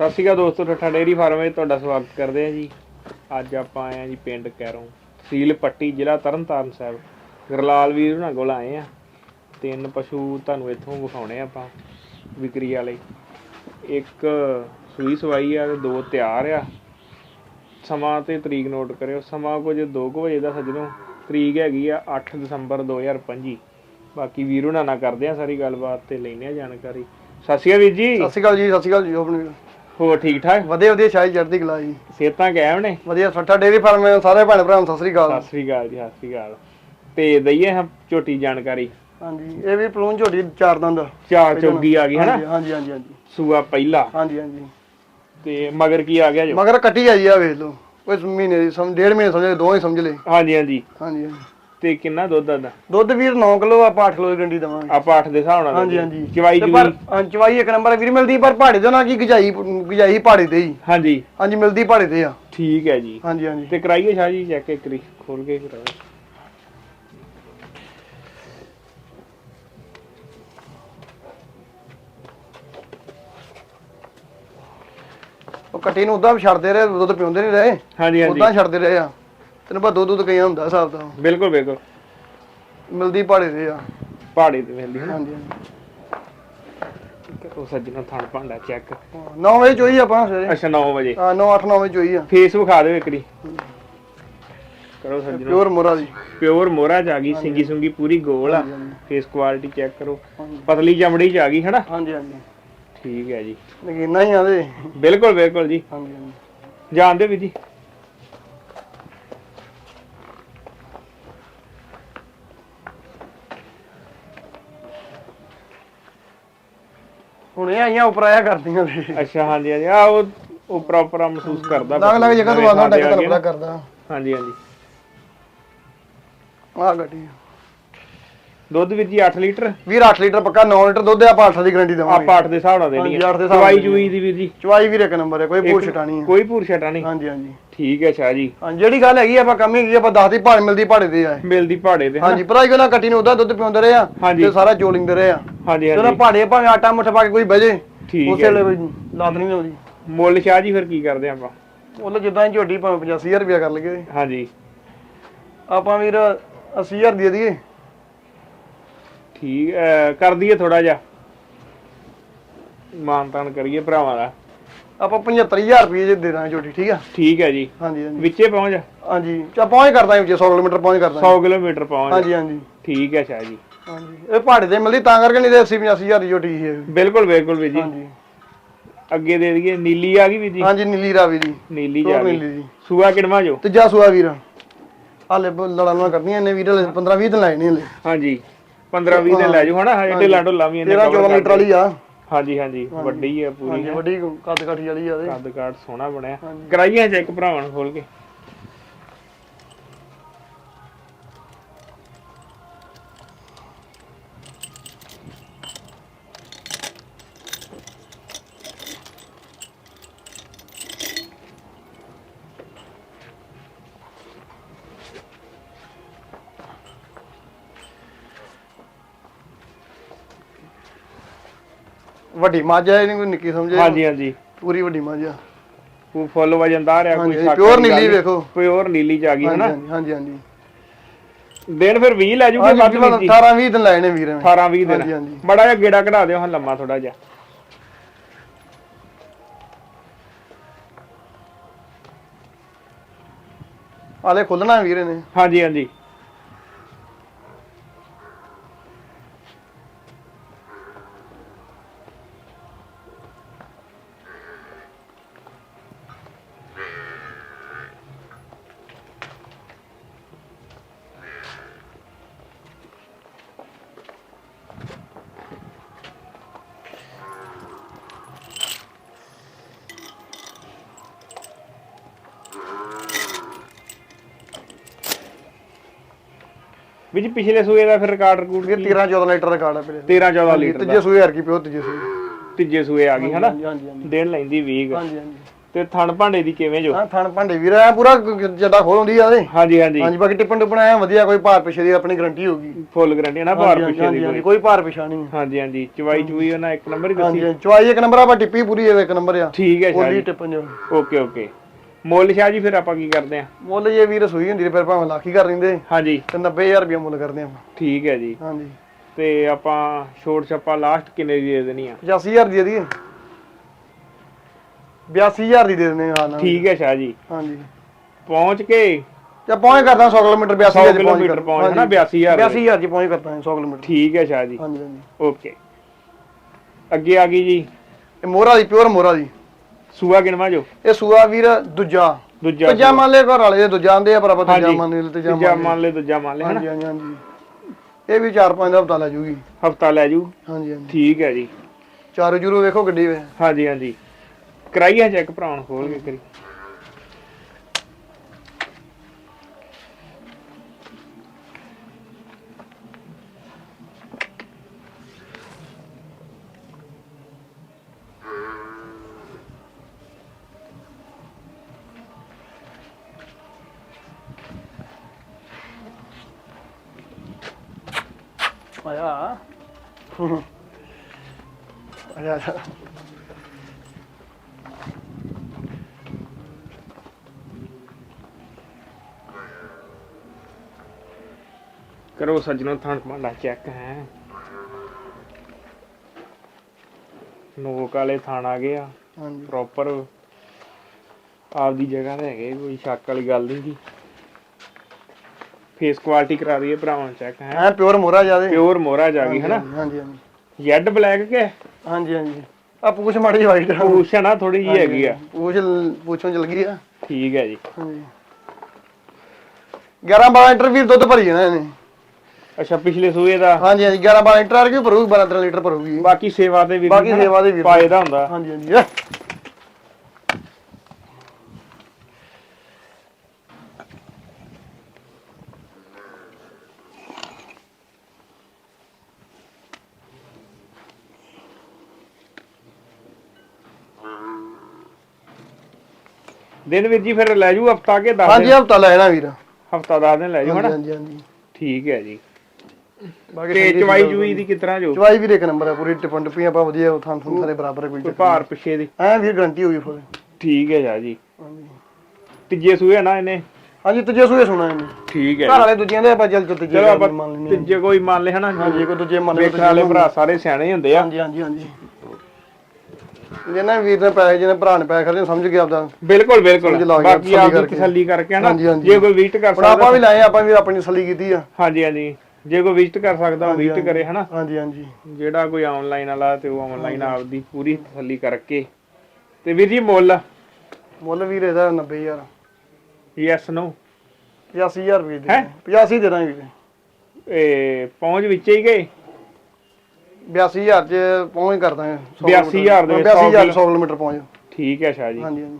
ਸਤਿ ਸ਼੍ਰੀ ਅਕਾਲ ਦੋਸਤੋ, ਠੱਠਾ dairy farm ਵਿੱਚ ਤੁਹਾਡਾ ਸਵਾਗਤ ਕਰਦੇ ਹਾਂ ਜੀ। ਅੱਜ ਆਪਾਂ ਆਏ ਹਾਂ ਜੀ ਪਿੰਡ ਕੈਰੋਂ ਤਹਿਸੀਲ ਪੱਟੀ ਜ਼ਿਲ੍ਹਾ ਤਰਨਤਾਰਨ ਸਾਹਿਬ। ਗਰਲਾਲ ਵੀਰ ਉਹਨਾਂ ਕੋਲ ਆਏ ਆ ਤਿੰਨ ਪਸ਼ੂ ਤੁਹਾਨੂੰ ਇੱਥੋਂ ਵਿਖਾਉਣੇ ਆ ਆਪਾਂ, ਵਿਕਰੀ ਵਾਲੇ। ਇੱਕ ਸੂਈ ਸਵਾਈ ਆ ਤੇ ਦੋ ਤਿਆਰ ਆ। ਸਮਾਂ ਤੇ ਤਰੀਕ ਨੋਟ ਕਰਿਓ। ਸਮਾਂ ਕੁਝ 2 ਵਜੇ ਦਾ ਸੱਜਣੋ, ਤਰੀਕ ਹੈਗੀ ਆ 8 ਦਸੰਬਰ 2025 ਬਾਕੀ ਵੀਰ ਉਹਨਾਂ ਨਾਲ ਕਰਦੇ ਆ ਸਾਰੀ ਗੱਲਬਾਤ ਤੇ ਲੈਣੇ ਆ ਜਾਣਕਾਰੀ। ਸਤਿ ਸ਼੍ਰੀ ਅਕਾਲ ਵੀਰ ਜੀ। ਸਤਿ ਸ਼੍ਰੀ ਅਕਾਲ ਜੀ, ਸਤਿ ਸ਼੍ਰੀ ਅਕਾਲ ਜੀ ਆਪਣੇ ਹੋਰ ਠੀਕ ਠਾਕ? ਵਧੀਆ ਵਧੀਆ ਸ਼ਾਹੀ ਚੜ੍ਹਦੀ ਕਲਾ ਜੀ। ਸਿਹਤਾਂ ਕਾਇਮ ਨੇ? ਵਧੀਆ ਸੱਠਾ ਡੇਰੀ ਫਾਰਮ ਸਾਰੇ ਭੈਣ ਭਰਾਵਾਂ ਨੂੰ ਸਤਿ ਸ਼੍ਰੀ ਅਕਾਲ। ਸਤਿ ਸ੍ਰੀ ਅਕਾਲ ਜੀ ਸਤਿ ਸ੍ਰੀ ਅਕਾਲ। ਤੇ ਦਈਏ ਹਾਂ ਝੋਟੀ ਜਾਣਕਾਰੀ। ਹਾਂਜੀ ਇਹ ਵੀ ਪਲੂਨ ਝੋਟੀ ਚਾਰ ਦੰਦ। ਚਾਰ ਚੌਗੀ ਆ ਗਈ ਹੈ ਨਾ ਹਾਂਜੀ ਹਾਂਜੀ ਹਾਂਜੀ। ਸੂਆ ਪਹਿਲਾ। ਹਾਂਜੀ ਹਾਂਜੀ। ਤੇ ਮਗਰ ਕੀ ਆ ਗਿਆ ਜੋ? ਮਗਰ ਕੱਟੀ ਆ ਜੀ ਆ ਵੇਖ ਲਓ। ਕੋਈ ਮਹੀਨੇ ਦੀ ਸਮਝ ਡੇਢ ਮਹੀਨੇ ਸਮਝ ਲਓ ਦੋ ਹੀ ਸਮਝ ਲੈ ਹਾਂਜੀ ਹਾਂਜੀ। ਹਾਂਜੀ ਹਾਂਜੀ। ਤੇ ਕਿੰਨਾ ਦੁੱਧ ਦਾ ਦੁੱਧ ਵੀਰ 9 ਕਿਲੋ ਆਪਾਂ 8 ਕਿਲੋ ਦੀ ਗੰਡੀ ਦਵਾਂਗੇ। ਆਪਾਂ 8 ਦੇ ਹਿਸਾਬ ਨਾਲ ਹਾਂਜੀ। ਹਾਂਜੀ। ਚਵਾਈ ਤੇ ਪਰ ਹਾਂ, ਚਵਾਈ ਇੱਕ ਨੰਬਰ ਵੀਰ ਮਿਲਦੀ ਪਰ ਪਹਾੜੇ ਨਾ ਕੀ ਗਜਾਈ ਗਜਾਈ ਪਹਾੜੇ ਤੇ ਹੀ। ਹਾਂਜੀ। ਹਾਂਜੀ ਮਿਲਦੀ ਪਹਾੜੇ ਤੇ ਆ। ਠੀਕ ਹੈ ਜੀ। ਹਾਂਜੀ ਹਾਂਜੀ। ਤੇ ਕਰਾਈਏ ਸ਼ਾਹ ਜੀ ਚੈੱਕ ਇੱਕ ਵਾਰੀ ਖੋਲ ਕੇ ਕਰਾਓ। ਉਹ ਕੱਟੀ ਨੂੰ ਉਦਾਂ ਵੀ ਛੱਡਦੇ ਰਹੇ ਦੁੱਧ ਪਿਉਂਦੇ ਨਹੀਂ ਰਹੇ। ਹਾਂਜੀ ਹਾਂਜੀ। ਉਦਾਂ ਛੱਡਦੇ ਰਹੇ ਆ। ਤੈਨੂੰ ਪਤਾ ਦੁੱਧ ਦੁੱਧ ਕਈਆਂ ਹੁੰਦਾ ਹਿਸਾਬ ਦਾ ਬਿਲਕੁਲ ਬਿਲਕੁਲ। ਮਿਲਦੀ ਪਹਾੜੇ ਤੇ ਆ। ਪਹਾੜੇ ਤੇ ਨਾ। ਹਾਂਜੀ ਉਹ ਸੱਜਣਾ ਥਣ ਭਾਂਡਾ ਚੈੱਕ 9 ਵਜੇ ਚੋਈ ਆਪਾਂ ਸਵੇਰੇ। ਅੱਛਾ 9 ਵਜੇ। ਹਾਂ 9 8 9 ਵਜੇ ਚੋਈ ਆ। ਫੇਸ ਵਿਖਾ ਦਿਓ ਇੱਕ ਵਾਰੀ। ਕਰੋ ਸੱਜਣਾ। ਪਿਓਰ ਮੋਰਾ ਦੀ। ਪਿਓਰ ਮੋਹਰਾ ਚ ਆ ਗਈ ਸਿੰਗੀ ਸੁੰਗੀ ਪੂਰੀ ਗੋਲ ਆ। ਫੇਸ ਕੁਆਲਿਟੀ ਚੈੱਕ ਕਰੋ। ਪਤਲੀ ਚਮੜੀ ਚ ਆ ਗਈ ਹਨਾ? ਹਾਂਜੀ ਹਾਂਜੀ। ਠੀਕ ਹੈ ਜੀ। ਨਗੀਨਾ ਹੀ ਆਦੇ ਬਿਲਕੁਲ ਬਿਲਕੁਲ ਜੀ। ਹਾਂਜੀ ਹਾਂਜੀ। ਜਾਣਦੇ ਵੀ ਜੀ? ਹੁਣ ਇਹ ਆਈਆਂ ਉੱਪਰ ਆਇਆ ਕਰਦੀਆਂ ਨੇ। ਅੱਛਾ ਹਾਂਜੀ ਹਾਂਜੀ। ਆ ਉਹ ਉਹ ਪ੍ਰੋਪਰ ਮਹਿਸੂਸ ਕਰਦਾ। ਲੱਗ ਲੱਗ ਜਗ੍ਹਾ ਤੋਂ ਆਉਂਦਾ ਡੱਕ ਆ ਗਏ ਤਲਪਦਾ ਨਾ। ਕਰਦਾ ਹਾਂਜੀ ਹਾਂਜੀ। ਆ ਗੱਡੀ ਦੁੱਧ ਵਿੱਚ ਜੀ 8 ਲੀਟਰ? ਵੀਰ 8 ਲੀਟਰ ਪੱਕਾ 9 ਲੀਟਰ ਦੁੱਧ ਆ ਆਪਾਂ 8 ਦੀ ਗਾਰੰਟੀ ਦੇਵਾਂਗੇ। ਆਪਾਂ 8 ਦੇ ਹਿਸਾਬ ਨਾਲ ਦੇਣੀ ਹੈ ਦੇ ਨਾਲ ਚੂਈ ਦੀ ਵੀਰ ਜੀ। ਚਵਾਈ ਵੀਰ ਇੱਕ ਨੰਬਰ ਹੈ ਕੋਈ ਪੂਰ ਛਟਾਣੀ ਹੈ ਕੋਈ ਪੂਰ ਛਟਾ ਨਹੀਂ। ਹਾਂਜੀ ਹਾਂਜੀ। ਠੀਕ ਹੈ ਸ਼ਾਹ ਜੀ। ਹਾਂ ਜਿਹੜੀ ਗੱਲ ਹੈਗੀ ਆ, ਆਪਾਂ ਕਮੀ ਹੈਗੀ ਆਪਾਂ ਦੱਸਦੀ ਭਾੜ ਮਿਲਦੀ ਭਾੜੇ ਤੇ ਆ। ਮਿਲਦੀ ਪਹਾੜੇ ਤੇ? ਹਾਂਜੀ ਭਰਾ ਜੀ ਨਾਲ ਕੱਟੀ ਨੂੰ ਉਹਦਾ ਦੁੱਧ ਪਿਉਂਦੇ ਰਹੇ ਆ। ਤੇ ਸਾਰਾ ਚੋਲਿੰਦੇ ਰਹੇ ਆ। ਹਾਂਜੀ ਹਾਂਜੀ। ਭਾੜੇ ਭਾਵੇਂ ਆਟਾ ਮੁੱਠ ਪਾ ਕੇ ਕੋਈ ਬਜੇ ਠੀਕ ਉਸੇ ਹੈ ਵੇਲੇ ਲਾਦ ਨਹੀਂ ਆਉਂਦੀ ਮੁੱਲ ਸ਼ਾਹ ਜੀ ਫਿਰ ਕੀ ਕਰਦੇ ਆਪਾਂ? ਉਹਨੇ ਜਿੱਦਾਂ ਹੀ ਝੋਟੀ ਭਾਵੇਂ 85000 ਰੁਪਇਆ ਕਰ ਲਗੇ ਹਾਂਜੀ। ਆਪਾਂ ਵੀਰ 80000 ਦੇ ਦਈਏ। ਠੀਕ ਅਹ, ਕਰ ਦਈਏ ਥੋੜਾ ਜਿਹਾ। ਮਾਨ ਤਾਨ ਕਰੀਏ ਭਰਾਵਾਂ ਦਾ। ਆਪਾਂ 75000 ਰੁਪਏ ਜੇ ਦੇ ਦਾਂਗੇ ਝੋਟੀ ਠੀਕ ਆ? ਠੀਕ ਹੈ ਜੀ। ਹਾਂਜੀ ਹਾਂਜੀ। ਵਿੱਚੇ ਪਹੁੰਚ ਹਾਂਜੀ। ਚਾ ਪਹੁੰਚ ਕਰਦਾ ਵਿੱਚ 100 ਕਿਲੋਮੀਟਰ ਪਹੁੰਚ ਕਰਦਾ 100 ਕਿਲੋਮੀਟਰ ਪਹੁੰਚ ਹਾਂਜੀ ਹਾਂਜੀ। ਠੀਕ ਹੈ ਸ਼ਾਹ ਜੀ। ਹਾਂਜੀ। ਇਹ ਪਹਾੜੇ ਤੇ ਮਿਲਦੀ ਤਾਂ ਕਰਕੇ ਨਹੀਂ ਤੇ 80 85000 ਦੀ ਝੋਟੀ ਸੀ ਇਹ। ਬਿਲਕੁਲ ਬਿਲਕੁਲ ਵੀ ਜੀ। ਹਾਂਜੀ। ਅੱਗੇ ਦੇ ਦਈਏ ਨੀਲੀ ਆ ਗਈ ਵੀ ਜੀ? ਹਾਂਜੀ ਨੀਲੀ ਰਾਵੀ ਦੀ ਨੀਲੀ ਹੋਰ ਜਾ ਗਈ। ਨੀਲੀ ਦੀ ਸੂਆ ਜੋ ਤੀਜਾ ਸੂਆ ਵੀਰ। ਹਾਲੇ ਲੜਾਂ ਨਾ ਕਰਦੀਆਂ ਇਹਨੇ ਵੀਰ 15 20 ਦਿਨ ਲਾਏ ਨੇ ਹਲੇ। ਹਾਂਜੀ। 15 20 ਦਿਨ ਲੈ ਜਾਓ ਹਨਾ? ਹਜੇ ਢਿੱਲਾ ਢੁੱਲਾ ਵੀ ਇਹਨੇ 13 cover 14 ਕਰ ਲੀਟਰ ਵਾਲੀ ਆ। ਹਾਂਜੀ ਹਾਂਜੀ। ਵੱਡੀ ਹੈ ਪੂਰੀ ਹਾਂਜੀ ਵੱਡੀ ਕੱਦ ਕਾਠੀ ਵਾਲੀ ਆ ਇਹਦੇ। ਕੱਦ ਕਾਠ ਸੋਹਣਾ ਬਣਿਆ। ਹਾਂਜੀ। ਕਰਾਈਏ ਚੈੱਕ ਭਰਾਵਾਂ ਨੂੰ ਖੋਲ ਕੇ। ਵੱਡੀ ਮੱਝ ਆ ਇਹਨੂੰ ਕੋਈ ਨਿੱਕੀ ਸਮਝੇ ਹਾਂਜੀ ਹਾਂਜੀ। ਪੂਰੀ ਵੱਡੀ ਮੱਝ ਆ। ਉਹ ਫੁੱਲ ਵਜਨਦਾਰ ਆ ਕੋਈ ਹਾਂਜੀ, ਸ਼ੱਕ pure ਨੀਲੀ। ਵੇਖੋ। ਪਿਓਰ ਨੀਲੀ ਚ ਆ ਗਈ ਹਨਾ? ਹਾਂਜੀ ਹਾਂਜੀ ਹਾਂਜੀ। ਦਿਨ ਫਿਰ 20 ਲੈ ਜੂਗੇ ਵੱਧ ਹਾਂਜੀ ਵੀਰ ਜੀ 18 20 ਦਿਨ ਲਾਏ ਨੇ ਵੀਰ ਨੇ 18 20 ਦਿਨ। ਹਾਂਜੀ, ਹਾਂਜੀ। ਬੜਾ ਜਿਹਾ ਗੇੜਾ ਕਢਾ ਦਿਓ ਹਾਂ ਲੰਮਾ ਥੋੜਾ ਜਿਹਾ। ਆਲੇ ਖੁੱਲਣਾ ਵੀਰ ਨੇ ਹਾਂਜੀ ਹਾਂਜੀ। ਵੀ ਜੀ ਪਿਛਲੇ ਸੂਏ ਦਾ ਫਿਰ ਰਿਕਾਰਡ ਰਿਕੂਡ ਵੀਰ 13 14 ਲੀਟਰ ਦਾ ਕਾਰਡ ਆ ਵੀਰੇ 13 14 ਲੀਟਰ ਤੀਜੇ ਸੂਏ ਹਰ ਕੀ ਪਿਓ ਤੀਜੇ ਸੂਏ। ਤੀਜੇ ਸੂਏ ਆ ਗਈ ਹਨਾ? ਹਾਂਜੀ ਹਾਂਜੀ ਹਾਂਜੀ। ਦਿਨ ਲੈਂਦੀ 20 ਹਾਂਜੀ ਹਾਂਜੀ। ਤੇ ਥਣ ਭਾਂਡੇ ਦੀ ਕਿਵੇਂ ਜੋ? ਹਾਂ ਥਣ ਭਾਂਡੇ ਵੀਰ ਐ ਪੂਰਾ ਜੱਡਾ ਖੋਲ ਹੁੰਦੀ ਆ ਇਹਦੇ ਹਾਂਜੀ ਹਾਂਜੀ। ਹਾਂਜੀ ਬਾਕੀ ਟਿੱਪਣ ਟੁੱਪਣ ਐ ਵਧੀਆ ਕੋਈ ਭਾਰ ਪਿਛੇ ਦੀ ਆਪਣੀ ਗਾਰੰਟੀ ਹੋਊਗੀ। ਫੁੱਲ ਗਰੰਟੀ ਨਾ ਭਾਰ ਹਾਂਜੀ, ਪਿੱਛੇ ਦੀ ਹਾਂਜੀ, ਕੋਈ। ਕੋਈ ਭਾਰ ਪਿਛਾ ਨਹੀਂ। ਹਾਂਜੀ ਹਾਂਜੀ ਚਵਾਈ ਚੂਈ ਉਹਨਾਂ ਇੱਕ ਨੰਬਰ ਹੀ ਹਾਂਜੀ ਦੱਸੀ। ਹਾਂਜੀ। ਚੁਆਈ ਇੱਕ ਨੰਬਰ ਆ ਬਾ ਟਿੱਪੀ ਪੂਰੀ ਹੈ ਇੱਕ ਨੰਬਰ ਆ। ਠੀਕ ਹੈ ਸ਼ਾਹ ਬੋਲੀ ਜੀ ਟਿੱਪਣ ਜੋ। Okay okay. ਮੁੱਲ ਸ਼ਾਹ ਜੀ ਫਿਰ ਆਪਾਂ ਕੀ ਕਰਦੇ ਆ ਮੁੱਲ ਜੇ ਵੀਰ ਸੂਈ ਹੁੰਦੀ ਤੇ ਫਿਰ ਭਾਵੇਂ ਲੱਖ ਹੀ ਕਰ ਦਿੰਦੇ ਹਾਂਜੀ। ਤੇ 90000 ਰੁਪਏ ਮੁੱਲ ਕਰਦੇ ਆਪਾਂ। ਠੀਕ ਹੈ ਜੀ। ਹਾਂਜੀ। ਤੇ ਆਪਾਂ ਛੋਟ ਛੱਪਾ ਲਾਸਟ ਕਿੰਨੇ ਦੀ ਦੇ ਦੇਣੀ ਆ? 85000 ਦੀ ਦੇ ਦਈਏ। 82000 ਦੀ ਦੇ ਦਿੰਦੇ ਹਾਂ ਨਾ। ਠੀਕ ਹੈ ਸ਼ਾਹ ਜੀ। ਹਾਂਜੀ। ਪਹੁੰਚ ਕੇ ਜਾਂ ਪਹੁੰਚ ਕਰਦਾ 100 ਕਿਲੋਮੀਟਰ 100 82000 ਕਿਲੋਮੀਟਰ ਪਹੁੰਚ ਹਨਾ 82000 ਦੇ। 82000 ਜੀ ਪਹੁੰਚ ਕਰਦਾ 100 ਕਿਲੋਮੀਟਰ। ਠੀਕ ਹੈ ਸ਼ਾਹ ਜੀ। ਹਾਂਜੀ ਹਾਂਜੀ। ਓਕੇ। ਅੱਗੇ ਆ ਗਈ ਜੀ। ਇਹ ਮੋਹਰਾ ਦੀ ਪਿਓਰ ਮੋਹਰਾ ਦੀ। ਸੂਆ ਕਿਨਵਾ ਜੋ ਇਹ ਸੂਆ ਵੀਰ ਦੂਜਾ। ਦੂਜਾ ਤੀਜਾ ਮੰਨ ਲੈ ਘਰ ਵਾਲੇ ਦੇ ਦੂਜਾ ਆਂਦੇ ਆ ਪਰ ਆਪਾਂ ਤੀਜਾ। ਮੰਨ ਲੈ ਤੀਜਾ ਮੰਨ ਮੰਨ ਲੈ ਦੂਜਾ ਮੰਨ ਲੈ ਹਾਂਜੀ ਹਾਂਜੀ ਹਾਂਜੀ। ਇਹ ਵੀ 4-5 ਦਾ ਹਫਤਾ ਲੈ ਜੂਗੀ। ਹਫਤਾ ਲੈ ਜੂ? ਹਾਂਜੀ ਹਾਂਜੀ। ਠੀਕ ਹੈ ਜੀ। ਚਾਰੋ ਜੂਰੋ ਵੇਖੋ ਗੱਡੀ ਵੇ। ਹਾਂਜੀ ਹਾਂਜੀ। ਕਰਾਈਆ ਚੈੱਕ ਭਰਾਉਣ ਖੋਲ ਕੇ ਕਰੀ ਆਇਆ ਆਇਆ ਆਇਆ ਕਰੋ ਸੱਜਣੋ ਥਣ ਭਾਂਡਾ ਚੈੱਕ ਹੈ। ਨੋਕ ਵਾਲੇ ਥਣ ਆ ਗਏ ਆ। ਹਾਂਜੀ। ਪ੍ਰੋਪਰ ਆਪਦੀ ਜਗ੍ਹਾ ਤੇ ਹੈਗੇ ਕੋਈ ਸ਼ੱਕ ਵਾਲੀ ਗੱਲ ਨਹੀਂ ਜੀ ਫੇਸ ਕੁਆਲਿਟੀ ਕਰਾ ਦਈਏ ਭਰਾਵਾਂ ਚੈੱਕ ਹੈ? ਐ ਪਿਓਰ ਮੋਹਰਾ ਜਿਆਦੇ ਪਿਓਰ ਮੋਹਰਾ ਜਾ ਗਈ ਹਨਾ? ਹਾਂਜੀ ਹਾਂਜੀ। ਜੈਡ ਬਲੈਕ ਕੇ? ਹਾਂਜੀ ਹਾਂਜੀ। ਆ ਪੂਛ ਮਾੜੀ ਵਾਈਟ ਪੂਛ ਹੈ ਨਾ ਥੋੜੀ ਜੀ ਹੈਗੀ ਆ। ਪੂਛ ਪੂਛੋਂ ਚਲ ਗਈ ਆ। ਠੀਕ ਹੈ ਜੀ। ਹਾਂਜੀ। 11 12 ਲੀਟਰ ਵੀ ਦੁੱਧ ਭਰੀ ਜਾਣਾ ਇਹਨੇ। ਅੱਛਾ ਪਿਛਲੇ ਸੂਏ ਦਾ? ਹਾਂਜੀ ਹਾਂਜੀ 11 12 ਲੀਟਰ ਆ ਕੇ ਭਰੂਗੀ 12 13 ਲੀਟਰ ਭਰੂਗੀ। ਬਾਕੀ ਸੇਵਾ ਤੇ ਵੀ ਬਾਕੀ ਸੇਵਾ ਦੇ ਵੀਰ ਪਾਏ ਦਾ ਹੁੰਦਾ। ਹਾਂਜੀ ਹਾਂਜੀ ਦਿਨ ਵੀਰ ਜੀ ਫਿਰ ਲੈ ਜੂ ਹਫਤਾ ਕੇ 10 ਹਾਂਜੀ ਹਫਤਾ ਲੈਣਾ ਵੀਰ। ਹਫਤਾ 10 ਦਿਨ ਲੈ ਜੂ ਹਨਾ? ਹਾਂਜੀ ਹਾਂਜੀ ਠੀਕ ਹੈ ਜੀ। ਬਾਕੀ ਤੇ ਠੰਡੀ ਚਵਾਈ ਚੂਈ ਦੀ ਕਿਸ ਤਰ੍ਹਾਂ ਜੋ? ਚਵਾਈ ਵੀਰ ਇੱਕ ਨੰਬਰ ਆ ਪੂਰੀ ਟਿਪਣ ਟਿੱਪੀਆਂ ਆਪਾਂ ਵਧੀਆ ਥਾਂ ਥਾਂ ਸਾਰੇ ਬਰਾਬਰ ਆ ਕੋਈ ਕੋਈ ਚੱਕਰ ਭਾਰ ਪਿਛੇ ਦੀ? ਐ ਵੀਰ ਗਰੰਟੀ ਹੋਈ ਫੁੱਲ। ਠੀਕ ਹੈ ਜਾ ਜੀ। ਹਾਂਜੀ। ਤੀਜੇ ਸੂਏ ਨਾ ਇਹਨੇ? ਹਾਂਜੀ ਤੀਜੇ ਸੂਏ ਸੁਣਾ ਇਹਨੇ। ਠੀਕ ਹੈ ਘਰ ਵਾਲੇ ਦੂਜਿਆਂ ਦੇ ਆਪਾਂ ਜਲ ਤੀਜੇ ਚਲੋ ਆਪਾਂ ਮੰਨ ਲੈਂਦੇ ਤੀਜੇ ਕੋਈ ਮੰਨ ਲੈ ਹਨਾ? ਹਾਂਜੀ ਕੋਈ ਦੂਜੇ ਮੰਨ ਲਓ ਵੇਖਣ ਵਾਲੇ ਭਰਾ ਸਾਰੇ ਸਿਆਣੇ ਹੁੰਦੇ ਆ। ਹਾਂਜੀ ਹਾਂਜੀ ਹਾਂਜੀ। ਜਿਹਨਾਂ ਵੀਰ ਨੇ ਪੈਸੇ ਜਿਹਨੇ ਭਰਾ ਨੇ ਪੈਸੇ ਖਰਚੇ ਸਮਝ ਕੇ ਆਪਦਾ। ਬਿਲਕੁਲ ਬਿਲਕੁਲ। ਲਾ ਗਿਆ, ਬਾਕੀ ਤਸੱਲੀ ਆਪਦੀ ਕਰਕੇ। ਤਸੱਲੀ ਕਰਕੇ ਹਨਾ ਹਾਂਜੀ, ਹਾਂਜੀ। ਜੇ ਕੋਈ ਵਿਜ਼ਿਟ ਕਰ ਹੁਣ ਆਪਾਂ ਸਕਦਾ ਵੀ ਲਾਏ ਆਪਾਂ ਵੀ ਆਪਣੀ ਤਸੱਲੀ ਕੀਤੀ ਆ। ਹਾਂਜੀ ਹਾਂਜੀ। ਜੇ ਕੋਈ ਵਿਜ਼ਿਟ ਕਰ ਸਕਦਾ ਉਹ ਵਿਜ਼ਿਟ ਕਰੇ ਹਨਾ। ਹਾਂਜੀ ਹਾਂਜੀ। ਜਿਹੜਾ ਕੋਈ ਆਨਲਾਈਨ ਵਾਲਾ ਤੇ ਉਹ ਆਨਲਾਈਨ ਆਪਦੀ ਪੂਰੀ ਤਸੱਲੀ ਕਰਕੇ। ਤੇ ਵੀਰ ਜੀ ਮੁੱਲ? ਮੁੱਲ ਵੀਰ ਇਹਦਾ 90000 ਯੈਸ ਨੋ 85000 ਰੁਪਏ ਦੇ ਹੈਂ? 85 ਦੇ ਦਾਂਗੇ ਵੀਰੇ। ਇਹ ਪਹੁੰਚ ਵਿੱਚ ਹੀ ਗਏ? 82000 ਚ ਪਹੁੰਚ ਕਰ ਦਾਂਗੇ 82,000 ਦੇ 82000 100 ਕਿਲੋਮੀਟਰ ਪਹੁੰਚ ਠੀਕ ਹੈ ਸ਼ਾਹ ਜੀ। ਹਾਂਜੀ ਹਾਂਜੀ।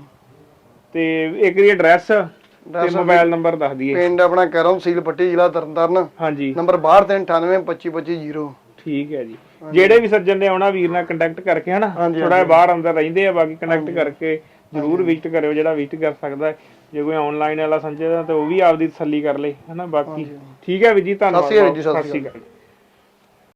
ਤੇ ਇੱਕ ਦੀ ਐਡਰੈਸ ਤੇ ਮੋਬਾਈਲ ਨੰਬਰ ਦੱਸ ਦਈਏ। ਪਿੰਡ ਆਪਣਾ ਕਰਮ ਸੀਲ ਪੱਟੀ ਜ਼ਿਲ੍ਹਾ ਤਰਨਤਾਰਨ। ਹਾਂਜੀ। ਨੰਬਰ 6298252550 ਠੀਕ ਹੈ ਜੀ। ਜਿਹੜੇ ਵੀ ਸੱਜਣ ਨੇ ਆਉਣਾ ਵੀਰ ਨਾਲ ਕੰਟੈਕਟ ਕਰਕੇ ਹਨਾ ਥੋੜਾ ਜਿਹਾ ਬਾਹਰ ਅੰਦਰ ਰਹਿੰਦੇ ਆ ਬਾਕੀ ਕੰਟੈਕਟ ਕਰਕੇ ਜਰੂਰ ਵਿਜ਼ਿਟ ਕਰਿਓ ਜਿਹੜਾ ਵਿਜ਼ਿਟ ਕਰ ਸਕਦਾ। ਜੇ ਕੋਈ ਆਨਲਾਈਨ ਵਾਲਾ ਸਮਝਦਾ ਤਾਂ ਉਹ ਵੀ ਆਪਦੀ ਤਸੱਲੀ ਕਰ ਲੇ ਹਨਾ ਬਾਕੀ। ਠੀਕ ਹੈ ਵੀਰ ਜੀ ਧੰਨਵਾਦ ਸਤਿ ਸ਼੍ਰੀ ਅਕਾਲ।